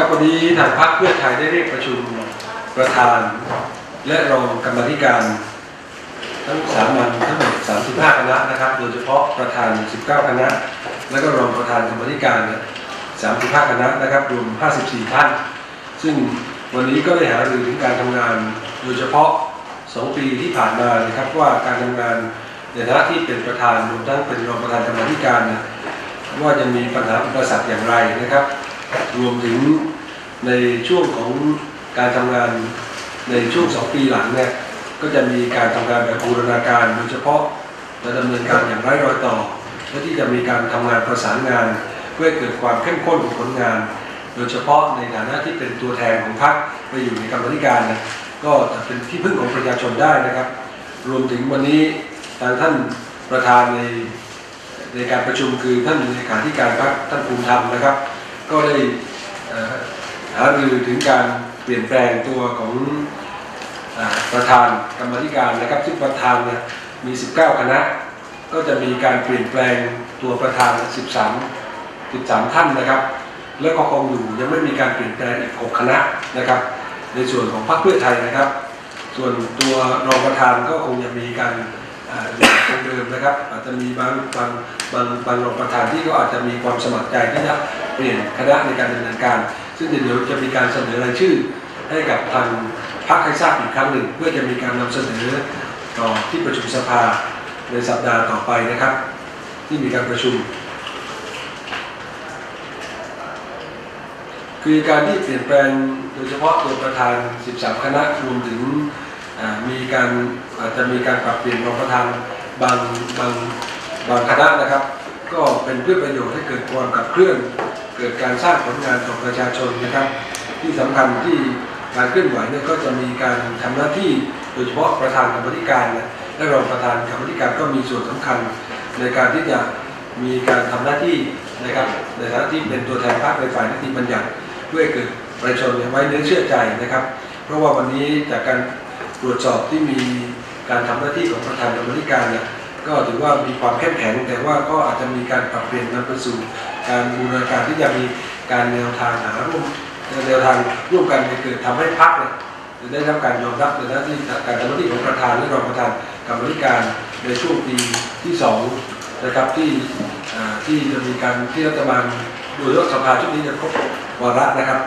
ครับวันนี้ทางพรรคเพื่อไทยได้เรียกประชุมประธาน และรองกรรมธิการทั้งสามัญทั้งหมด35 คณะนะครับ โดยเฉพาะประธาน 19 คณะ และก็รองประธานกรรมธิการเนี่ย35 คณะนะครับรวม 54 ท่าน ซึ่งวันนี้ก็ได้หารือถึงการทำงาน โดยเฉพาะ 2 ปีที่ผ่านมานะครับว่าการทำงานในฐานะที่เป็นประธานรวมทั้งเป็นรองประธานกรรมธิการว่าจะมีปัญหาอุปสรรคอย่างไรนะครับ รวมถึงในช่วงของการทำงานในช่วงสองปีหลังเนี่ยก็จะมีการทำงานแบบบูรณาการโดยเฉพาะจะดำเนินการอย่างไร้รอยต่อและที่จะมีการทำงานประสานงาน เพื่อเกิดความเข้มข้นของผลงาน โดยเฉพาะในฐานะที่เป็นตัวแทนของพรรคไปอยู่ในกรรมธิการนะก็จะเป็นที่พึ่งของประชาชนได้นะครับ รวมถึงวันนี้ทางท่านประธานในในการประชุมคือท่านเลขาธิการพรรคท่านภูมิธรรมนะครับ ก็ได้อ่อหารือถึงการเปลี่ยนแปลงตัวของอประธานกรรมธิการนะครับซึ่งประธานนี่ยมี 19 คณะ ก็จะมีการเปลี่ยนแปลงตัวประธาน 13 13 ท่านนะครับ แล้วก็คงอยู่ยังไม่มีการเปลี่ยนแปลงอีก 6 คณะนะครับ ในส่วนของพรรคเพื่อไทยนะครับ ส่วนตัวรองประธานก็คงจะมีการอ่าอยู่คงเดิมนะครับ อาจจะมีบางบางบางบางรองประธานที่ก็อาจจะมีความสมัครใจที่จะ เปลี่ยนคณะในการดำเนินการ ซึ่งเดี๋ยวจะมีการเสนอรายชื่อให้กับทางพรรคให้ทราบอีกครั้งหนึ่ง เพื่อจะมีการนำเสนอต่อที่ประชุมสภาในสัปดาห์ต่อไปนะครับ ที่มีการประชุม คือการที่เปลี่ยนแปลงโดยเฉพาะตัวประธาน 13 คณะรวมถึงมีการอาจจะมีการปรับเปลี่ยนรองประธานบางบางบางคณะนะครับ ก็เป็นเพื่อประโยชน์ให้เกิดความขับเคลื่อน เกิดการสร้างผลงานต่อประชาชนนะครับ ที่สำคัญที่การเคลื่อนไหวเนี่ยก็จะมีการทำหน้าที่โดยเฉพาะประธานกรรมธิการและรองประธานกรรมธิการก็มีส่วนสำคัญ ในการที่จะมีการทำหน้าที่นะครับในฐานะที่เป็นตัวแทนพรรคในฝ่ายนิติบัญญัติเพื่อเกิดประชาชนไว้เนื้อเชื่อใจนะครับ เพราะว่าวันนี้จากการตรวจสอบที่มีการทำหน้าที่ของประธานกรรมธิการเนี่ย ก็ถือว่ามีความเข้มแข็งแต่ว่าก็อาจจะมีการปรับเปลี่ยนนำไปสู่การบูรณาการที่จะมีการแนวทางหาร่วมแนวทางร่วมกันเกิดทำให้พรรคเนี่ยได้รับการยอมรับในหน้าที่การทำหน้าที่ของประธานและรองประธานกรรมธิการในช่วงปีที่สองนะครับที่ที่จะมีการที่รัฐบาลโดยรัฐสภาชุดนี้จะครบวาระนะครับ